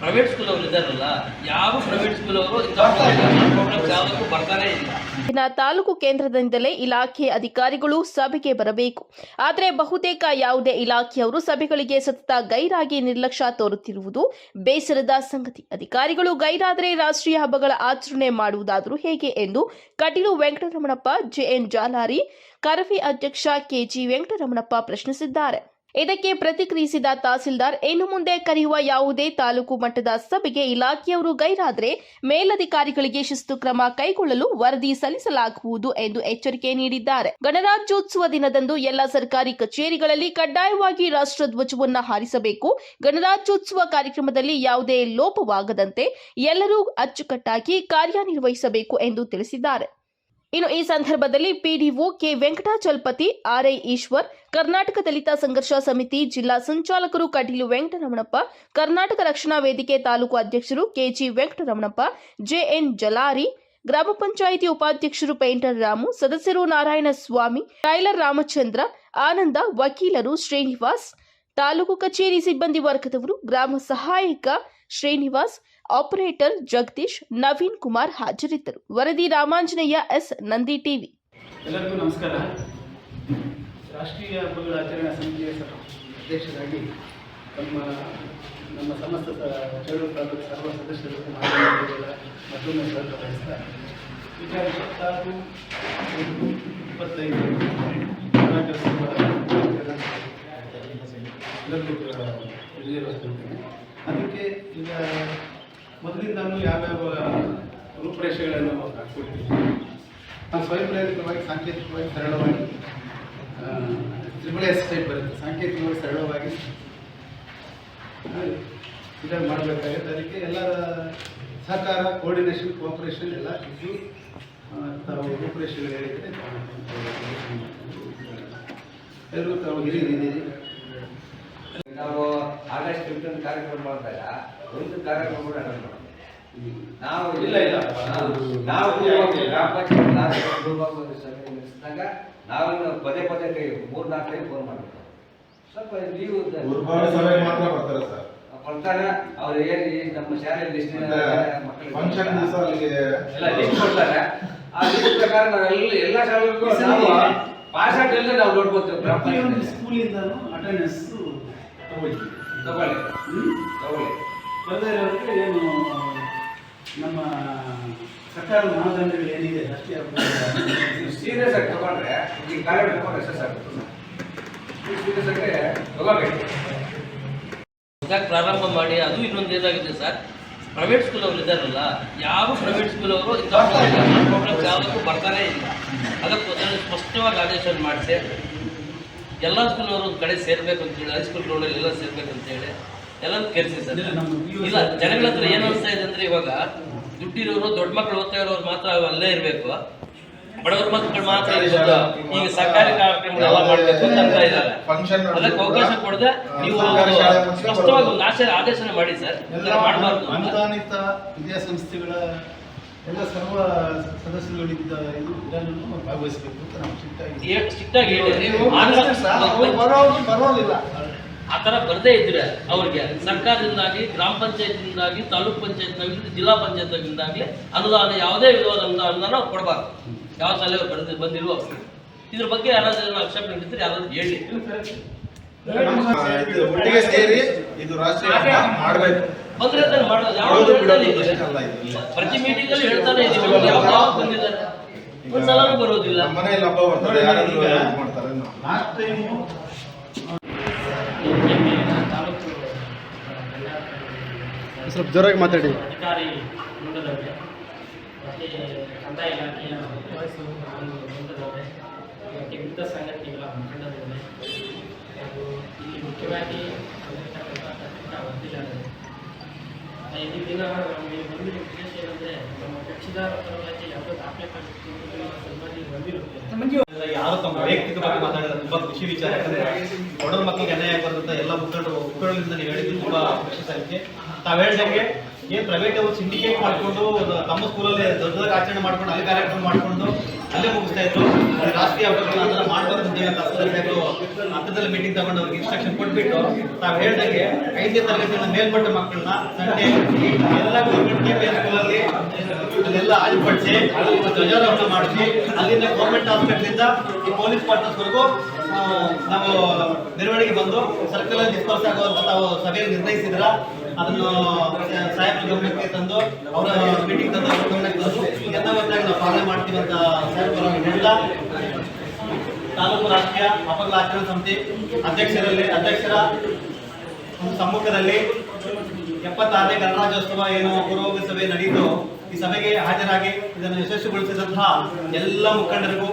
Private school ಅವರು ಇದ್ದಾರಲ್ಲ ಯಾವ ಪ್ರೈವೇಟ್ ಸ್ಕೂಲ್ ಅವರು ಯಾವತ್ತೂ ಬರ್ತಾನೆ ಇಲ್ಲ. ತಾಲೂಕು ಕೇಂದ್ರದಿಂದಲೇ ಇಲಾಖೆ ಅಧಿಕಾರಿಗಳು ಸಭೆಗೆ ಬರಬೇಕು. ಆದರೆ ಬಹುತೇಕ ಯಾವುದೇ ಇಲಾಖೆಯವರು ಸಭೆಗಳಿಗೆ ಸತತ ಗೈರಾಗಿ ನಿರ್ಲಕ್ಷ್ಯ ತೋರುತ್ತಿರುವುದು ಬೇಸರದ ಸಂಗತಿ. ಅಧಿಕಾರಿಗಳು ಗೈರಾದರೆ ರಾಷ್ಟ್ರೀಯ ಹಬ್ಬಗಳ ಆಚರಣೆ ಮಾಡುವುದಾದರೂ ಹೇಗೆ ಎಂದು ಕಟೀಲು ವೆಂಕಟರಮಣಪ್ಪ ಜೆಎನ್ ಜಾಲಾರಿ ಕರಫಿ ಅಧ್ಯಕ್ಷ ಕೆಜಿ ವೆಂಕಟರಮಣಪ್ಪ ಪ್ರಶ್ನಿಸಿದ್ದಾರೆ. ಇದಕ್ಕೆ ಪ್ರತಿಕ್ರಿಯಿಸಿದ ತಹಸೀಲ್ದಾರ್, ಇನ್ನು ಮುಂದೆ ಕರೆಯುವ ಯಾವುದೇ ತಾಲೂಕು ಮಟ್ಟದ ಸಭೆಗೆ ಇಲಾಖೆಯವರು ಗೈರಾದರೆ ಮೇಲಧಿಕಾರಿಗಳಿಗೆ ಶಿಸ್ತು ಕ್ರಮ ಕೈಗೊಳ್ಳಲು ವರದಿ ಸಲ್ಲಿಸಲಾಗುವುದು ಎಂದು ಎಚ್ಚರಿಕೆ ನೀಡಿದ್ದಾರೆ. ಗಣರಾಜ್ಯೋತ್ಸವ ದಿನದಂದು ಎಲ್ಲ ಸರ್ಕಾರಿ ಕಚೇರಿಗಳಲ್ಲಿ ಕಡ್ಡಾಯವಾಗಿ ರಾಷ್ಟ್ರಧ್ವಜವನ್ನು ಹಾರಿಸಬೇಕು. ಗಣರಾಜ್ಯೋತ್ಸವ ಕಾರ್ಯಕ್ರಮದಲ್ಲಿ ಯಾವುದೇ ಲೋಪವಾಗದಂತೆ ಎಲ್ಲರೂ ಅಚ್ಚುಕಟ್ಟಾಗಿ ಕಾರ್ಯನಿರ್ವಹಿಸಬೇಕು ಎಂದು ತಿಳಿಸಿದ್ದಾರೆ. ಇನ್ನು ಈ ಸಂದರ್ಭದಲ್ಲಿ PDO K Venkatachalapathi, RI Eshwar, Karnataka Dalita Sangharsha Samiti ಜಿಲ್ಲಾ ಸಂಚಾಲಕರು ಕಟೀಲು ವೆಂಕಟರಮಣಪ್ಪ, ಕರ್ನಾಟಕ ರಕ್ಷಣಾ ವೇದಿಕೆ ತಾಲೂಕು ಅಧ್ಯಕ್ಷರು ಕೆಜಿ ವೆಂಕಟರಮಣಪ್ಪ, ಜೆಎನ್ ಜಲಾರಿ, ಗ್ರಾಮ ಪಂಚಾಯಿತಿ ಉಪಾಧ್ಯಕ್ಷರು ಪೇಂಟರ್ ರಾಮು, ಸದಸ್ಯರು ನಾರಾಯಣ ಸ್ವಾಮಿ ಟೈಲರ್ ರಾಮಚಂದ್ರ, ಆನಂದ, ವಕೀಲರು ಶ್ರೀನಿವಾಸ್, ತಾಲೂಕು ಕಚೇರಿ ಸಿಬ್ಬಂದಿ ವರ್ಗದವರು, ಗ್ರಾಮ ಸಹಾಯಕ ಶ್ರೀನಿವಾಸ್ ಆಪರೇಟರ್ ಜಗದೀಶ್ ನವೀನ್ ಕುಮಾರ್ ಹಾಜರಿದ್ದರು ವರದಿ ರಾಮಾಂಜನೇಯ ಎಸ್ ನಂದಿ ಟಿವಿ ಎಲ್ಲರಿಗೂ ನಮಸ್ಕಾರ ರಾಷ್ಟ್ರೀಯ ಹಬ್ಬಗಳ ಆಚರಣಾ ಸಮಿತಿಯ ಸ- ಅಧ್ಯಕ್ಷರಾಗಿ ತಮ್ಮ ನಮ್ಮ ಸಮಸ್ತ ಸ- ಚಳುವಳಿ ತಾಲೂಕು ಸರ್ವ ಸದಸ್ಯರು ಮಾಧ್ಯಮಗಳ ಮತ್ತೊಮ್ಮೆ ಸ್ವಾಗತ ಬಯಸ್ತಾ ವಿಚಾರ ಇಪ್ಪತ್ತಾರು ಎಂಟು ಇಪ್ಪತ್ತೈದು ಕರ್ನಾಟಕ ಎಲ್ಲರಿಗೂ ತಿಳಿದಿರುವಂಥದ್ದು. ಅದಕ್ಕೆ ಈಗ ಮೊದಲಿಂದಲೂ ಯಾವ್ಯಾವ ರೂಪರೇಷೆಗಳನ್ನು ಹಾಕ್ಕೊಡ್ತೀವಿ ನಾವು ಸ್ವಯಂ ಪ್ರೇರಿತವಾಗಿ ಸಾಂಕೇತಿಕವಾಗಿ, ಸರಳವಾಗಿ ತ್ರಿಬಳೆ ಎಸ್ ಟೈಪ್ ಬರುತ್ತೆ. ಸಾಂಕೇತಿಕವಾಗಿ, ಸರಳವಾಗಿ ಇದನ್ನು ಮಾಡಬೇಕಾಗುತ್ತೆ. ಅದಕ್ಕೆ ಎಲ್ಲರ ಸಹಕಾರ ಕೋಆರ್ಡಿನೇಷನ್ ಕೋಆಪರೇಷನ್ ಎಲ್ಲ ಇದ್ದು ತಾವು ರೂಪರೇಷೆಗಳು ಹೇಳಿದರೆ ಎಲ್ಲರೂ ತಾವು ಹಿರಿಯರಿದ್ದೀರಿ. ಫಿಫ್ಟೀನ್ ಕಾರ್ಯಕ್ರಮ ಮಾಡಿದಾಗ ಒಂದು ಕಾರ್ಯಕ್ರಮ ಕೂಡ ಅಟೆಂಡ್ ನಾವು ಇಲ್ಲ, ಇಲ್ಲ. ನಾವು- ಗ್ರಾಮ ಪಂಚಾಯತ್ ಸಭೆ ನಡೆಸಿದಾಗ ನಾವು ಪದೇ ಪದೇ ಕೈ ಮೂರು ನಾಲ್ಕು ಕೈ ಫೋನ್ ಮಾಡಬೇಕು ಸ್ವಲ್ಪ ನೀವು ಮಾತ್ರ ಬರ್ತಾರೆ ಸರ್. ಕೊಡ್ತಾರೆ ಅವ್ರು ಏನ್ ನಮ್ಮ ಶಾಲೆಯಲ್ಲಿ ಲಿಸ್ಟ್ ಫಂಕ್ಷನ್ ದಿವಸ ಎಲ್ಲ ಲಿಸ್ಟ್ ಕೊಡ್ತಾರೆ. ಆ ಲಿಸ್ಟ್ ಪ್ರಕಾರ ನಾವೆಲ್ಲ ಎಲ್ಲ ಶಾಲೆಗೂ ನಾವು ಪಾಸ್ ಔಟ್ ಇಲ್ಲದೆ ನಾವು ನೋಡ್ಬೋತೀವಿ ಗ್ರಾಮ ಪ್ರತಿಯೊಂದು ಪಂಚಾಯತ್ ಅಟೆಂಡೆನ್ಸ್ ತಗೊಳ್ತೀವಿ ತಗೊಳ್ಳಿ. ಹ್ಞೂ ತಗೊಳ್ಳಿ. ಬರದೇ ಏನು ನಮ್ಮ ಸರ್ಕಾರದ ಮಾನದಂಡಗಳು ಏನಿದೆ ಅಷ್ಟೇ ನೀವು ಸೀರಿಯಸ್ ಆಗಿ ತಗೊಂಡ್ರೆ ಈ ಕಾರ್ಯ ತಗೊಂಡ್ರೆ ಎಷ್ಟೇ ಆಗುತ್ತೆ ಸೀರಿಯಸ್ ಆಗಿ ತಗೋಬೇಕು. ಪ್ರಾರಂಭ ಮಾಡಿ ಅದು ಇನ್ನೊಂದು ಏನಾಗಿದೆ ಸರ್. ಪ್ರೈವೇಟ್ ಸ್ಕೂಲ್ ಅವರು ಇದ್ದಾರಲ್ಲ ಯಾವ ಪ್ರೈವೇಟ್ ಸ್ಕೂಲ್ ಅವರು ಇಂಥ ಪ್ರಾಬ್ಲಮ್ಸ್ ಯಾವುದಕ್ಕೂ ಬರ್ತಾನೆ ಇಲ್ಲ. ಅದಕ್ಕೋಸ್ಕರ ಸ್ಪಷ್ಟವಾಗಿ ಆದೇಶ ಮಾಡಿಸಿ. ಎಲ್ಲ ಸ್ಕೂಲ್ನವರು ಒಂದು ಕಡೆ ಸೇರ್ಬೇಕು ಅಂತೇಳಿ ಹೈಸ್ಕೂಲ್ ಗ್ರೌಂಡಲ್ಲಿ ಎಲ್ಲ ಸೇರ್ಬೇಕು ಅಂತೇಳಿ ಎಲ್ಲ ಕರೆಸಿ ಸರ್. ಇಲ್ಲ, ಜನಗಳ ಹತ್ರ ಏನು ಅನಿಸ್ತಾ ಇದೆ ಅಂದ್ರೆ ಇವಾಗ ದುಡ್ಡಿರೋರು ದೊಡ್ಡ ಮಕ್ಕಳು ಓದ್ತಾ ಇರೋರು ಮಾತ್ರ ಅಲ್ಲೇ ಇರಬೇಕು. ಬಡವರ ಮಕ್ಕಳು ಮಾತ್ರ ಇರಬೇಕು. ಈಗ ಸರ್ಕಾರಿ ಕಾರ್ಯಕ್ರಮಗಳೆಲ್ಲ ಮಾಡ್ಬೇಕು ಅಂತ ಅಂತ ಇದ್ದಾರೆ ಫಂಕ್ಷನ್ ಅದಕ್ಕೆ ಅವಕಾಶ ಕೊಡದೆ ನೀವು ಸ್ಪಷ್ಟವಾಗಿ ಒಂದು ಆಶಯ ಆದೇಶನ ಮಾಡಿ ಸರ್. ಎಲ್ಲ ಮಾಡಬಾರ್ದು ಅನುದಾನಿತ ವಿದ್ಯಾಸಂಸ್ಥೆಗಳ ಎಲ್ಲ ಸರ್ವ ಸದಸ್ಯರುಗಳಿದ್ದ ಇದು ಇದನ್ನು ಭಾಗವಹಿಸಬೇಕು ಅಂತ ನಾವು ಸಿಟ್ಟಾಗಿ ಪರವಾಗಿಲ್ಲ. ಆ ಥರ ಬರದೇ ಇದ್ರೆ ಅವ್ರಿಗೆ ಸರ್ಕಾರದಿಂದಾಗಿ ಗ್ರಾಮ ಪಂಚಾಯತ್ನಿಂದಾಗಿ ತಾಲೂಕ್ ಪಂಚಾಯತ್ನಾಗಲಿ ಜಿಲ್ಲಾ ಪಂಚಾಯತ್ನಾಗಿಂದಾಗಲಿ ಅನುದಾನ ಯಾವುದೇ ವಿಧವಾದ ಅನುದಾನ ಅನುದಾನ ಕೊಡಬಾರ್ದು. ಯಾವ ಶಾಲೆ ಬಂದು ಬಂದಿರುವ ಇದ್ರ ಬಗ್ಗೆ ಯಾರಾದ್ರೂ ಆಕ್ಷೇಪಣೆ ಇದ್ದರೆ ಯಾರಾದ್ರೂ ಹೇಳಿ. ಇದು ಒಟ್ಟಿಗೆ ಸೇರಿ ಇದು ರಾಷ್ಟ್ರೀಯ ಮಾಡ್ಬೇಕು. ಬಂದ್ರೆ ಮಾಡೋದು. ಪ್ರತಿ ಮೀಟಿಂಗ್ ಅಲ್ಲಿ ಹೇಳ್ತಾನೆ ಯಾವ ಬಂದಿದ್ದಾರೆ. ಒಂದ್ಸಲನೂ ಬರೋದಿಲ್ಲ. ನಮ್ಮ ಮನೆಯಲ್ಲಿ ಹಬ್ಬ ಬರ್ತದೆ ಯಾರಾದ್ರೂ ಇದು ಮಾಡ್ತಾರೆ ನಾವು. ಲಾಸ್ಟ್ ಟೈಮು ಸ್ವಲ್ಪ ಜೋರಾಗಿ ಮಾತಾಡಿ. ಅಧಿಕಾರಿ ವೃಂದದವರೇ ಮತ್ತು ಕಂದಾಯ ಇಲಾಖೆಯ ಒಂದು ವೃಂದದವರೇ ಮತ್ತು ವಿವಿಧ ಸಂಘಟನೆಗಳ ಮುಖಂಡರವರೇ ಹಾಗೂ ಇಲ್ಲಿ ಮುಖ್ಯವಾಗಿ ಬಂದಿರತಕ್ಕಂಥ ಪತ್ರಿಕಾ ವಕೀಲರೇ ಈ ದಿನ ನಮಗೆ ಬಂದಿರೋ ವಿಶೇಷ ಏನಂದರೆ, ನಮ್ಮ ಕಕ್ಷಿದಾರ ಪರವಾಗಿ ಯಾವುದೋ ದಾಖಲೆ ಸನ್ಮಾನಿ ಯಾರು ತಮ್ಮ ವೈಯಕ್ತಿಕ ಬಗ್ಗೆ ಮಾತಾಡಿದ್ರೆ ತುಂಬಾ ಖುಷಿ ವಿಚಾರ. ಯಾಕಂದ್ರೆ ಬಡವ್ರ ಮಕ್ಕಳಿಗೆ ಅನ್ಯಾಯ ಬರ್ತಂತ ಎಲ್ಲ ಮುಖಂಡರು ಮುಖಂಡರಿಂದ ನೀವು ಹೇಳಿದ್ದು ತುಂಬಾ ಖುಷಿ ಸಂಖ್ಯೆ ತಾವ್ ಹೇಳ್ದಂಗೆ ಏನ್ ಪ್ರೈವೇಟ್ ಅವರು ಸಿಂಡಿಕೇಟ್ ಮಾಡ್ಕೊಂಡು ತಮ್ಮ ಸ್ಕೂಲಲ್ಲಿ ದೊಡ್ಡದಾಗಿ ಆಚರಣೆ ಮಾಡ್ಕೊಂಡು ಅಲ್ಲಿ ಕಾರ್ಯಕ್ರಮ ಮಾಡ್ಕೊಂಡು ಅಲ್ಲೇ ಮುಗಿಸ್ತಾ ಇದ್ರು. ರಾಷ್ಟ್ರೀಯ ಹಬ್ಬಗಳನ್ನ ಹಂತದಲ್ಲಿ ಮೀಟಿಂಗ್ ತಗೊಂಡು ಅವ್ರಿಗೆ ಇನ್ಸ್ಟ್ರಕ್ಷನ್ ಕೊಟ್ಬಿಟ್ಟು ತಾವ್ ಹೇಳ್ದಂಗೆ ಐದನೇ ತರಗತಿಯಿಂದ ಮೇಲ್ಪಟ್ಟ ಮಕ್ಕಳನ್ನ ಸಂಡೆ ಎಲ್ಲ ಗೌರ್ಮೆಂಟ್ ಅಲ್ಲೆಲ್ಲ ಆಜುಪಡಿಸಿ ಧ್ವಜಾರೋಹಣ ಮಾಡಿಸಿ ಅಲ್ಲಿಂದ ಗೌರ್ಮೆಂಟ್ ಹಾಸ್ಪಿಟಲಿಂದ ಈ ಪೊಲೀಸ್ ಕ್ವಾರ್ಟರ್ಸ್ವರೆಗೂ ಆ, ನಾವು ಮೆರವಣಿಗೆ ಬಂದು ಸರ್ಕಲ್ ಡಿಸ್ಪರ್ಸ್ ಆಗುವಂತ ತಾವು ಸಭೆಯಲ್ಲಿ ನಿರ್ಣಯಿಸಿದ್ರ ಅದನ್ನು ಸಾಹೇಬ್ರ ಗಮನಕ್ಕೆ ತಂದು ಅವರ ಮೀಟಿಂಗ್ ತಂದು ಅವ್ರ ತಂದು ಯಥಾವತ್ತಾಗಿ ನಾವು ಪಾಲನೆ ಮಾಡ್ತೀವಿ ಅಂತ ಸಾಹೇಬ್ ಎಲ್ಲ ತಾಲೂಕು ರಾಷ್ಟ್ರೀಯ ಅಪಗಳ ಆಚರಣಾ ಸಮಿತಿ ಅಧ್ಯಕ್ಷರಲ್ಲಿ, ಅಧ್ಯಕ್ಷರ ಸಮ್ಮುಖದಲ್ಲಿ ಎಪ್ಪತ್ತಾರನೇ ಗಣರಾಜ್ಯೋತ್ಸವ ಏನು ಪೂರ್ವಭಾವಿ ಸಭೆ ನಡೆಯಿತು ಈ ಸಭೆಗೆ ಹಾಜರಾಗಿ ಇದನ್ನು ಯಶಸ್ವಿಗೊಳಿಸಿದಂತಹ ಎಲ್ಲ ಮುಖಂಡರಿಗೂ